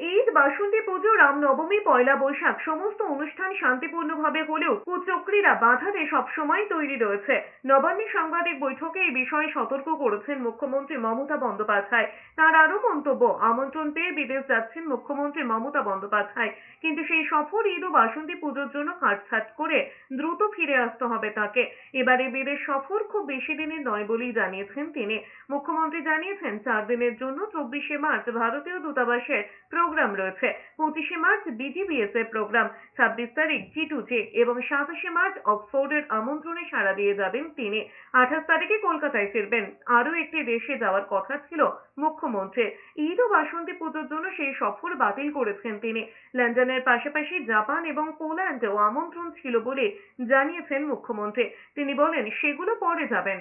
ঈদ, বাসন্তী পুজো, রামনবমী, পয়লা বৈশাখ, সমস্ত অনুষ্ঠান শান্তিপূর্ণভাবে হলেও কুচক্রীরা বাধাতে সবসময় তৈরি রয়েছে। নবান্নে সাংবাদিক বৈঠকে এই বিষয়ে সতর্ক করেছেন মুখ্যমন্ত্রী মমতা বন্দ্যোপাধ্যায়। তার আরও মন্তব্য, আমন্ত্রণ পেয়ে বিদেশ যাচ্ছেন মুখ্যমন্ত্রী মমতা বন্দ্যোপাধ্যায়। কিন্তু সেই সফর ঈদ ও বাসন্তী পুজোর জন্য কাটছাট করে দ্রুত ফিরে আসতে হবে তাকে। এবারে বিদেশ সফর খুব বেশি দিনের নয় বলেই জানিয়েছেন তিনি। মুখ্যমন্ত্রী জানিয়েছেন, চার দিনের জন্য চব্বিশে মার্চ ভারতীয় দূতাবাসের প্রোগ্রাম রয়েছে। পঁচিশে মার্চ বিজিবিএস এর প্রোগ্রাম ছাব্বিশ তারিখ জি টু জে এবং সাতাশে মার্চ অক্সফোর্ডের আমন্ত্রণে সাড়া দিয়ে যাবেন তিনি। আঠাশ তারিখে কলকাতায় ফিরবেন। আরও একটি দেশে যাওয়ার কথা ছিল মুখ্যমন্ত্রীর। ঈদ ও বাসন্তী পুজোর জন্য সেই সফর বাতিল করেছেন তিনি। লন্ডনের পাশাপাশি জাপান এবং পোল্যান্ডেও আমন্ত্রণ ছিল বলে জানিয়েছেন মুখ্যমন্ত্রী। তিনি বলেন, সেগুলো পরে যাবেন।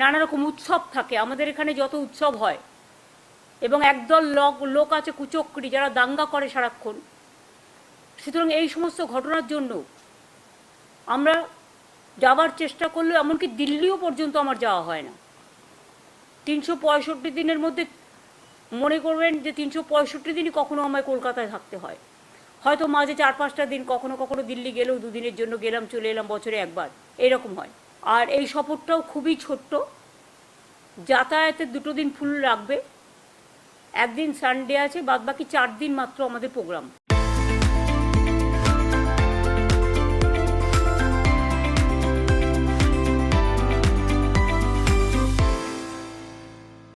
নানা রকম উৎসব থাকে। আমাদের এখানে যত উৎসব হয় এবং একদল লোক লোক আছে কুচক্রি যারা দাঙ্গা করে সারাক্ষণ। সুতরাং এই সমস্ত ঘটনার জন্য আমরা যাবার চেষ্টা করলেও, এমনকি দিল্লিও পর্যন্ত আমার যাওয়া হয় না। তিনশো পঁয়ষট্টি দিনের মধ্যে মনে করবেন যে তিনশো পঁয়ষট্টি দিনই কখনো আমায় কলকাতায় থাকতে হয়। হয়তো মাঝে চার পাঁচটা দিন কখনো কখনো দিল্লি গেলেও দুদিনের জন্য গেলাম, চলে এলাম বছরে একবার। এরকম হয়। আর এই সফরটাও খুবই ছোট্ট। যাতায়াতের দুটো দিন ফুল রাখবে একদিন সানডে আছে বাদ বাকি চার দিন মাত্র আমাদের প্রোগ্রাম